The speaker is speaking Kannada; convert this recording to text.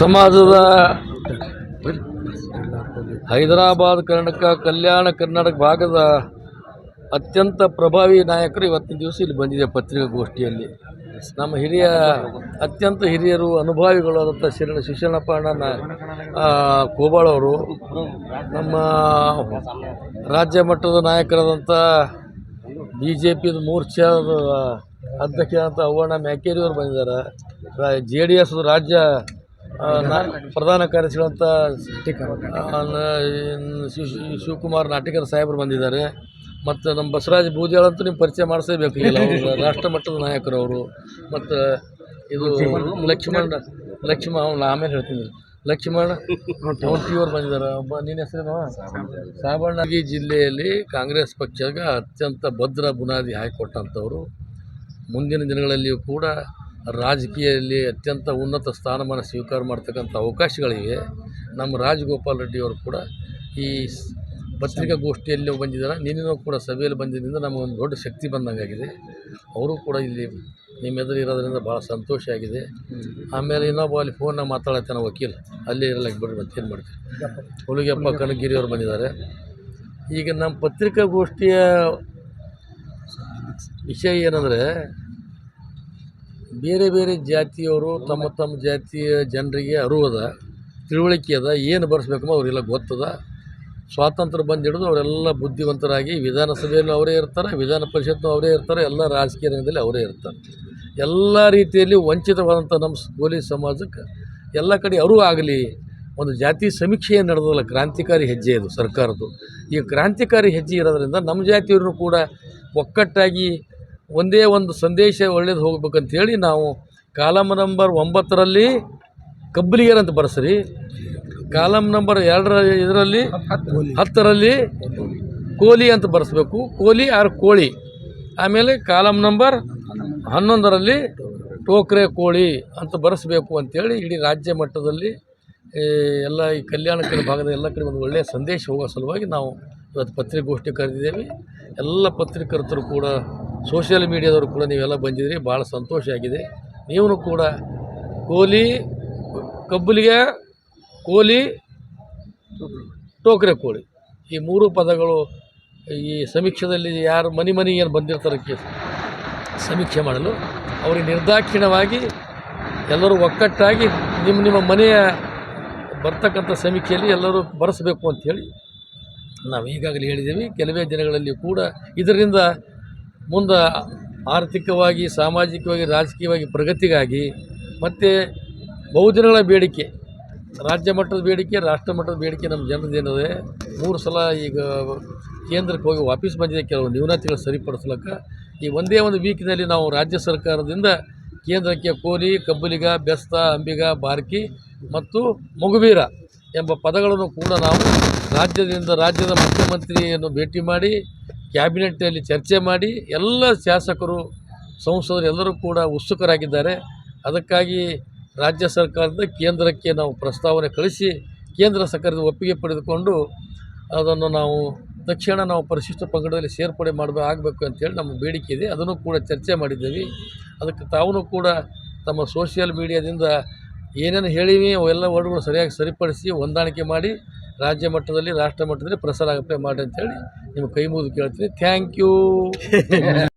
ಸಮಾಜದ ಹೈದರಾಬಾದ್ ಕರ್ನಾಟಕ, ಕಲ್ಯಾಣ ಕರ್ನಾಟಕ ಭಾಗದ ಅತ್ಯಂತ ಪ್ರಭಾವಿ ನಾಯಕರು ಇವತ್ತಿನ ದಿವಸ ಇಲ್ಲಿ ಬಂದಿದೆ ಪತ್ರಿಕಾಗೋಷ್ಠಿಯಲ್ಲಿ. ನಮ್ಮ ಹಿರಿಯ, ಅತ್ಯಂತ ಹಿರಿಯರು ಅನುಭಾವಿಗಳು ಆದಂಥ ಶಿರಣ ಶಿಕ್ಷಣಪ್ಪ ಅಣ್ಣನ ಕೋಬಾಳವರು ನಮ್ಮ ರಾಜ್ಯ ಮಟ್ಟದ ನಾಯಕರಾದಂಥ ಬಿ ಜೆ ಪಿದು ಮೂರ್ಛಾದ ಅಧ್ಯಕ್ಷ ಅವ್ವಣ್ಣ ಮ್ಯಾಕೇರಿಯವರು ಬಂದಿದ್ದಾರೆ. ಜೆ ಡಿ ಎಸ್ ರಾಜ್ಯ ಪ್ರಧಾನ ಕಾರ್ಯದರ್ಶಿಗಳಂತ ಶಿವಕುಮಾರ್ ನಾಟಿಕರ್ ಸಾಹೇಬರು ಬಂದಿದ್ದಾರೆ. ಮತ್ತು ನಮ್ಮ ಬಸವರಾಜ ಬೂದಿಯಾಳ ಅಂತೂ ನೀವು ಪರಿಚಯ ಮಾಡಿಸೇಬೇಕು ಇಲ್ಲ ಅವರು ರಾಷ್ಟ್ರ ಮಟ್ಟದ ನಾಯಕರು ಅವರು. ಮತ್ತು ಇದು ಲಕ್ಷ್ಮಣ. ಲಕ್ಷ್ಮಣ ಅವ್ನು ಆಮೇಲೆ ಹೇಳ್ತೀನಿ. ಲಕ್ಷ್ಮಣ ಅವ್ರು ಬಂದಿದ್ದಾರೆ. ಒಬ್ಬ ನಿನ್ನ ಹೆಸರೇನು? ಸಾಬಣ್ಣಗಿ ಜಿಲ್ಲೆಯಲ್ಲಿ ಕಾಂಗ್ರೆಸ್ ಪಕ್ಷಕ್ಕೆ ಅತ್ಯಂತ ಭದ್ರ ಬುನಾದಿ ಹಾಕಿಕೊಟ್ಟಂಥವ್ರು ಮುಂದಿನ ದಿನಗಳಲ್ಲಿಯೂ ಕೂಡ ರಾಜಕೀಯದಲ್ಲಿ ಅತ್ಯಂತ ಉನ್ನತ ಸ್ಥಾನಮಾನ ಸ್ವೀಕಾರ ಮಾಡ್ತಕ್ಕಂಥ ಅವಕಾಶಗಳಿವೆ. ನಮ್ಮ ರಾಜಗೋಪಾಲ್ ರೆಡ್ಡಿ ಅವರು ಕೂಡ ಈ ಪತ್ರಿಕಾಗೋಷ್ಠಿಯಲ್ಲಿ ಬಂದಿದ್ದಾರೆ ನಿನ್ನೂ ಕೂಡ ಸಭೆಯಲ್ಲಿ ಬಂದಿದ್ದರಿಂದ ನಮಗೊಂದು ದೊಡ್ಡ ಶಕ್ತಿ ಬಂದಂಗಾಗಿದೆ. ಅವರು ಕೂಡ ಇಲ್ಲಿ ನಿಮ್ಮ ಎದುರು ಇರೋದ್ರಿಂದ ಭಾಳ ಸಂತೋಷ ಆಗಿದೆ. ಆಮೇಲೆ ಇನ್ನೊಬ್ಬ ಅಲ್ಲಿ ಫೋನ್ನ ಮಾತಾಡತ್ತಾನ ವಕೀಲ. ಅಲ್ಲೇ ಇರಲ್ಲ ಬಿಡ್ರಿ ಏನು ಮಾಡ್ತೀವಿ ಹುಲಿಗೆಪ್ಪ ಕಣಗಿರಿ ಅವರು ಬಂದಿದ್ದಾರೆ. ಈಗ ನಮ್ಮ ಪತ್ರಿಕಾಗೋಷ್ಠಿಯ ವಿಷಯ ಏನಂದರೆ ಬೇರೆ ಬೇರೆ ಜಾತಿಯವರು ತಮ್ಮ ತಮ್ಮ ಜಾತಿಯ ಜನರಿಗೆ ಅರಿವದ, ತಿಳುವಳಿಕೆ ಅದ, ಏನು ಬರೆಸ್ಬೇಕು ಅವರೆಲ್ಲ ಗೊತ್ತದ. ಸ್ವಾತಂತ್ರ್ಯ ಬಂದು ಹಿಡಿದು ಅವರೆಲ್ಲ ಬುದ್ಧಿವಂತರಾಗಿ ವಿಧಾನಸಭೆಯಲ್ಲೂ ಅವರೇ ಇರ್ತಾರೆ, ವಿಧಾನ ಪರಿಷತ್ನೂ ಅವರೇ ಇರ್ತಾರೆ, ಎಲ್ಲ ರಾಜಕೀಯ ರಂಗದಲ್ಲಿ ಅವರೇ ಇರ್ತಾರೆ. ಎಲ್ಲ ರೀತಿಯಲ್ಲಿ ವಂಚಿತವಾದಂಥ ನಮ್ಮ ಪೊಲೀಸ್ ಸಮಾಜಕ್ಕೆ ಎಲ್ಲ ಕಡೆ ಅರಿವು ಆಗಲಿ. ಒಂದು ಜಾತಿ ಸಮೀಕ್ಷೆ ನಡೆದಲ್ಲ, ಕ್ರಾಂತಿಕಾರಿ ಹೆಜ್ಜೆ ಇದು ಸರ್ಕಾರದ್ದು. ಈ ಕ್ರಾಂತಿಕಾರಿ ಹೆಜ್ಜೆ ಇರೋದ್ರಿಂದ ನಮ್ಮ ಜಾತಿಯವ್ರನ್ನೂ ಕೂಡ ಒಕ್ಕಟ್ಟಾಗಿ ಒಂದೇ ಒಂದು ಸಂದೇಶ ಒಳ್ಳೇದು ಹೋಗ್ಬೇಕಂತೇಳಿ ನಾವು ಕಾಲಮ್ ನಂಬರ್ ಒಂಬತ್ತರಲ್ಲಿ ಕಬ್ಬಲಿಗರ್ ಅಂತ ಬರೆಸ್ರಿ. ಕಾಲಮ್ ನಂಬರ್ ಎರಡರ ಇದರಲ್ಲಿ ಹತ್ತರಲ್ಲಿ ಕೋಲಿ ಅಂತ ಬರೆಸ್ಬೇಕು. ಕೋಲಿ ಆರ್ ಕೋಳಿ. ಆಮೇಲೆ ಕಾಲಮ್ ನಂಬರ್ ಹನ್ನೊಂದರಲ್ಲಿ ಟೋಕ್ರೆ ಕೋಳಿ ಅಂತ ಬರೆಸ್ಬೇಕು ಅಂತೇಳಿ ಇಡೀ ರಾಜ್ಯ ಮಟ್ಟದಲ್ಲಿ ಎಲ್ಲ ಈ ಕಲ್ಯಾಣ ಕಡೆ ಭಾಗದ ಎಲ್ಲ ಕಡೆ ಒಂದು ಒಳ್ಳೆಯ ಸಂದೇಶ ಹೋಗೋ ಸಲುವಾಗಿ ನಾವು ಇವತ್ತು ಪತ್ರಿಕಾಗೋಷ್ಠಿ ಕರೆದಿದ್ದೇವೆ. ಎಲ್ಲ ಪತ್ರಿಕರ್ತರು ಕೂಡ ಸೋಷಿಯಲ್ ಮೀಡಿಯಾದವರು ಕೂಡ ನೀವೆಲ್ಲ ಬಂದಿದ್ದೀರಿ ಭಾಳ ಸಂತೋಷ ಆಗಿದೆ. ನೀವು ಕೂಡ ಕೋಲಿ, ಕಬ್ಬುಲಿಗೆ ಕೋಲಿ, ಟೋಕ್ರೆ ಕೋಳಿ. ಈ ಮೂರು ಪದಗಳು ಈ ಸಮೀಕ್ಷೆದಲ್ಲಿ ಯಾರು ಮನಿ ಮನಿ ಏನು ಬಂದಿರ್ತಾರೆ ಸಮೀಕ್ಷೆ ಮಾಡಲು. ಅವರಿಗೆ ನಿರ್ದಾಕ್ಷಿಣ್ಯವಾಗಿ ಎಲ್ಲರೂ ಒಕ್ಕಟ್ಟಾಗಿ ನಿಮ್ಮ ನಿಮ್ಮ ಮನೆಯ ಬರ್ತಕ್ಕಂಥ ಸಮೀಕ್ಷೆಯಲ್ಲಿ ಎಲ್ಲರೂ ಬರೆಸಬೇಕು ಅಂಥೇಳಿ ನಾವು ಈಗಾಗಲೇ ಹೇಳಿದ್ದೀವಿ. ಕೆಲವೇ ದಿನಗಳಲ್ಲಿ ಕೂಡ ಇದರಿಂದ ಮುಂದೆ ಆರ್ಥಿಕವಾಗಿ, ಸಾಮಾಜಿಕವಾಗಿ, ರಾಜಕೀಯವಾಗಿ ಪ್ರಗತಿಗಾಗಿ ಮತ್ತು ಬಹುದಿನಗಳ ಬೇಡಿಕೆ, ರಾಜ್ಯ ಮಟ್ಟದ ಬೇಡಿಕೆ, ರಾಷ್ಟ್ರ ಮಟ್ಟದ ಬೇಡಿಕೆ ನಮ್ಮ ಜನರದೇನಿದೆ ಮೂರು ಸಲ ಈಗ ಕೇಂದ್ರಕ್ಕೆ ಹೋಗಿ ವಾಪಸ್ ಬಂದಿದೆ ಕೆಲವು ನ್ಯೂನತೆಗಳು ಸರಿಪಡಿಸ್ಲಿಕ್ಕೆ, ಈ ಒಂದೇ ಒಂದು ವೀಕ್ನಲ್ಲಿ ನಾವು ರಾಜ್ಯ ಸರ್ಕಾರದಿಂದ ಕೇಂದ್ರಕ್ಕೆ ಕೋಲಿ, ಕಬ್ಬುಲಿಗ, ಬೆಸ್ತ, ಅಂಬಿಗ, ಬಾರ್ಕಿ ಮತ್ತು ಮಗುವೀರ ಎಂಬ ಪದಗಳನ್ನು ಕೂಡ ನಾವು ರಾಜ್ಯದಿಂದ ರಾಜ್ಯದ ಮುಖ್ಯಮಂತ್ರಿಯನ್ನು ಭೇಟಿ ಮಾಡಿ ಕ್ಯಾಬಿನೆಟ್ನಲ್ಲಿ ಚರ್ಚೆ ಮಾಡಿ ಎಲ್ಲ ಶಾಸಕರು, ಸಂಸದರು ಎಲ್ಲರೂ ಕೂಡ ಉತ್ಸುಕರಾಗಿದ್ದಾರೆ. ಅದಕ್ಕಾಗಿ ರಾಜ್ಯ ಸರ್ಕಾರದ ಕೇಂದ್ರಕ್ಕೆ ನಾವು ಪ್ರಸ್ತಾವನೆ ಕಳಿಸಿ, ಕೇಂದ್ರ ಸರ್ಕಾರದ ಒಪ್ಪಿಗೆ ಪಡೆದುಕೊಂಡು ಅದನ್ನು ನಾವು ತಕ್ಷಣ ನಾವು ಪರಿಶಿಷ್ಟ ಪಂಗಡದಲ್ಲಿ ಸೇರ್ಪಡೆ ಮಾಡಬೇಕು ಆಗಬೇಕು ಅಂತೇಳಿ ನಮ್ಮ ಬೇಡಿಕೆ ಇದೆ. ಅದನ್ನು ಕೂಡ ಚರ್ಚೆ ಮಾಡಿದ್ದೀವಿ. ಅದಕ್ಕೆ ತಾವೂ ಕೂಡ ತಮ್ಮ ಸೋಷಿಯಲ್ ಮೀಡಿಯಾದಿಂದ ಏನೇನು ಹೇಳಿವಿ ಅವೆಲ್ಲ ವರ್ಡ್ಗಳು ಸರಿಯಾಗಿ ಸರಿಪಡಿಸಿ ಹೊಂದಾಣಿಕೆ ಮಾಡಿ ರಾಜ್ಯ ಮಟ್ಟದಲ್ಲಿ, ರಾಷ್ಟ್ರ ಮಟ್ಟದಲ್ಲಿ ಪ್ರಸಾರ ಆಗಪ್ಪೆ ಮಾಡಿ ಅಂತೇಳಿ ನಿಮ್ಮ ಕೈ ಮುಗಿದು ಕೇಳ್ತೀನಿ ಥ್ಯಾಂಕ್ ಯು